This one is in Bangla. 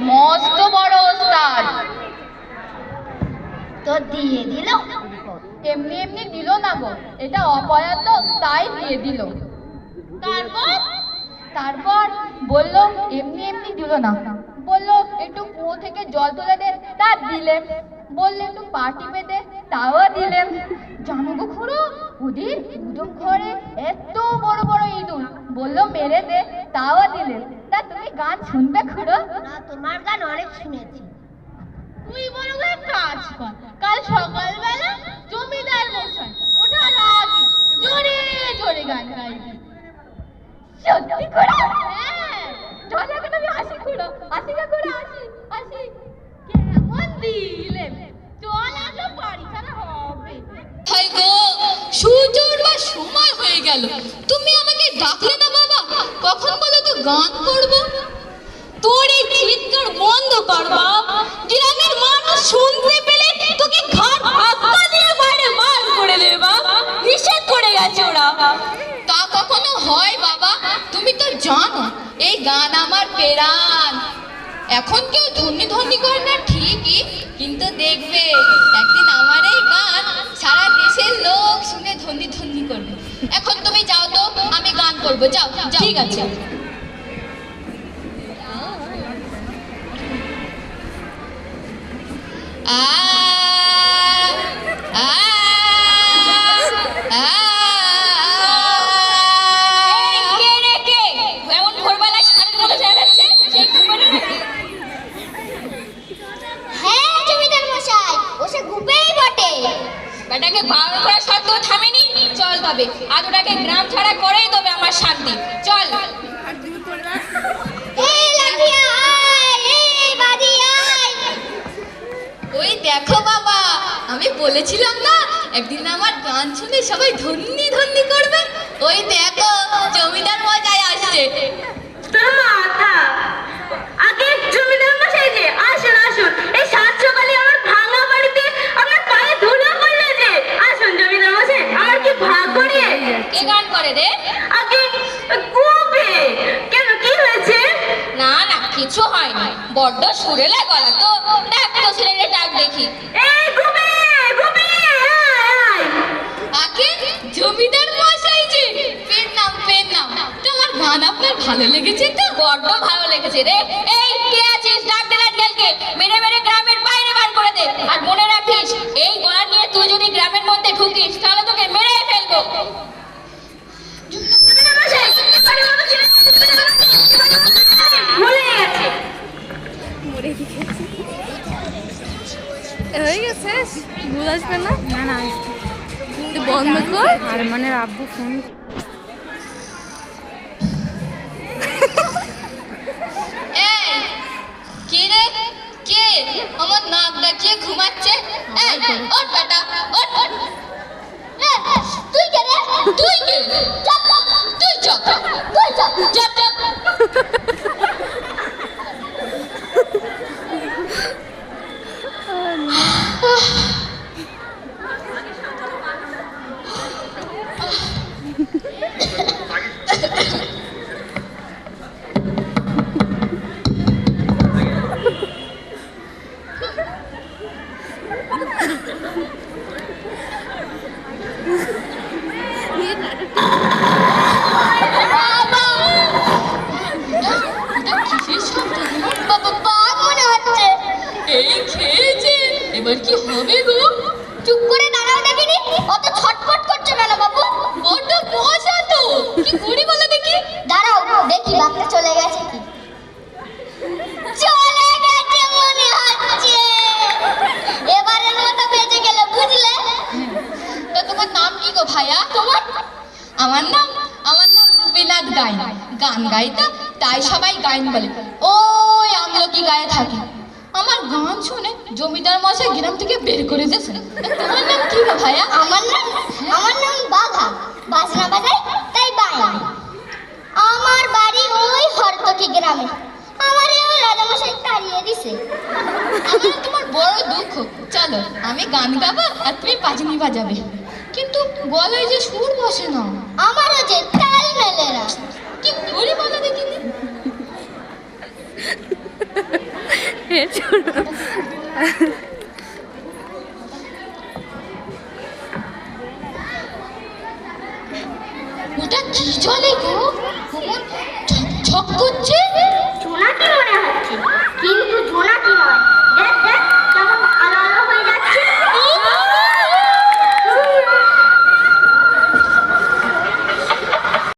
মস্ত বড় ওস্তাদ। তো দিয়ে দিল। এমনি এমনি দিল না গো এটা অপয়াত তাই দিয়ে দিল। তারপর? তারপর বলল এমনি এমনি দিল না। বলল একটু কুয়ো থেকে জল তুলে দে তা দিলেন। বললে একটু পার্টি পেতে তাও দিলেন। জানো গো খুড়ো ওদের উদম ঘরে এত বড় বড় ইঁদুর। বলল মেরে দে তাও দিলেন। গান শুনবে খুড়ো? না তোমার গান অনেক শুনেছি। তুই বরং এক কাজ কর। কাল সকালবেলা জমিদার মশাই ওঠার আগে জোরে জোরে গান গাইবি। সত্যি করে হ্যাঁ। চল এখন আমি আসি খুড়ো। আসি গা খুড়ো আসি আসি। কেমন দিলেন চল আসো পরীক্ষা হবে। হাই গো সূর্য উঠবার সময় হয়ে গেল। তুমি আমাকে ডাকলে না কখন বলো তো গান করব? তোর এই চিৎকার বন্ধ কর, বাপ। গ্রামের মানুষ শুনতে পেলে তোকে ঘাট ধাক্কা দিয়ে বাইরে বার করে দেবে, বাপ। নিষেধ করে গেছে ওরা। তা কখনো হয়, বাবা? তুমি তো জানো, এই গান আমার পেরান এখন কেউ ধন্যি ধন্যি করে না ঠিকই, কিন্তু দেখবে একদিন আমার এই গান সারা দেশের লোক শুনে ধন্দি ধন্দি করবে। এখন তুমি যাও তো আমি গান করব। যাও। ঠিক আছে। আহ আ আ কে রে কে এমন ভোরবেলায় সারের মতো চেঁচাচ্ছে সেই ঘুমের হ্যাঁ জমিদার মশাই ও সে গুপেই বটে বেটাকে বারণ করা সত্ত্বেও থামেনি। চল তবে আজ ওটাকে গ্রাম ছাড়া করেই তবে আমার শান্তি। চল। ওই দেখো বাবা আমি বলেছিলাম না একদিন আমার গান শুনে সবাই ধন্যি ধন্যি করবে। বড্ড সুরেলা গলা তো। ডাক তো ছেলেরে ডাক দেখি। আগে জমিদার মশাই যে পেন নাম পেন নাম তোমার গান আপনার ভালো লেগেছে তো? বড্ড ভালো লেগেছে রে। এই কে আছিস? ডাক দে লাটকেলকে মেরে মেরে গ্রামের বাইরে বার করে দে। আর মনে রাখিস এই গলা নিয়ে তুই যদি গ্রামের মধ্যে ঢুকিস তাহলে তোকে মেরে ফেলব। মশাই, ভুলে গেছে হয়ে গেছে ভুল আসবে না না না বন্ধ কর আর মানে আব্বু ফোন আমার নাক ডাকিয়ে ঘুমাচ্ছে ওঠ বেটা ওঠ ওঠ তুই কে রে তুই কে চাপ তুই চাপ তুই চাপ চাপ এই খেয়েছে। এবার কি হবে গো চুপ করে দাঁড়াও দেখিনি অত ছটফট করছ কেন বাবু বড্ড মজা তো কি করি বলো দেখি দাঁড়াও দেখি বাঘটা চলে গেছে কি চলে গেছে মনে হচ্ছে এবারের মতো বেঁচে গেলে বুঝলে তা তোমার নাম কি গো ভাইয়া তোমার? আমার নাম আমার নাম গোপীনাথ গাইন। গান গাইতাম তাই সবাই গাইন বলে। ওই আমলকি গায়ে থাকি? আমার গান শুনে জমিদার মশাই গ্রাম থেকে বের করে দিয়েছে তোমার নাম কি গো ভাইয়া? আমার নাম আমার নাম বাঘা। বাজনা বাজাই তাই বাই আমার বাড়ি ওই হরতকি গ্রামে। আমার ওই রাজামশাই তাড়িয়ে দিছে। আমার তোমার বড় দুঃখ। চলো আমি গান গাবো আর তুমি পাজনি বাজাবে। কিন্তু বলে যে সুর বসে না। আমারও যে তাল মেলে না। কি করি বলো দেখিনি ওটা কি জলে গো? ঝক করছে?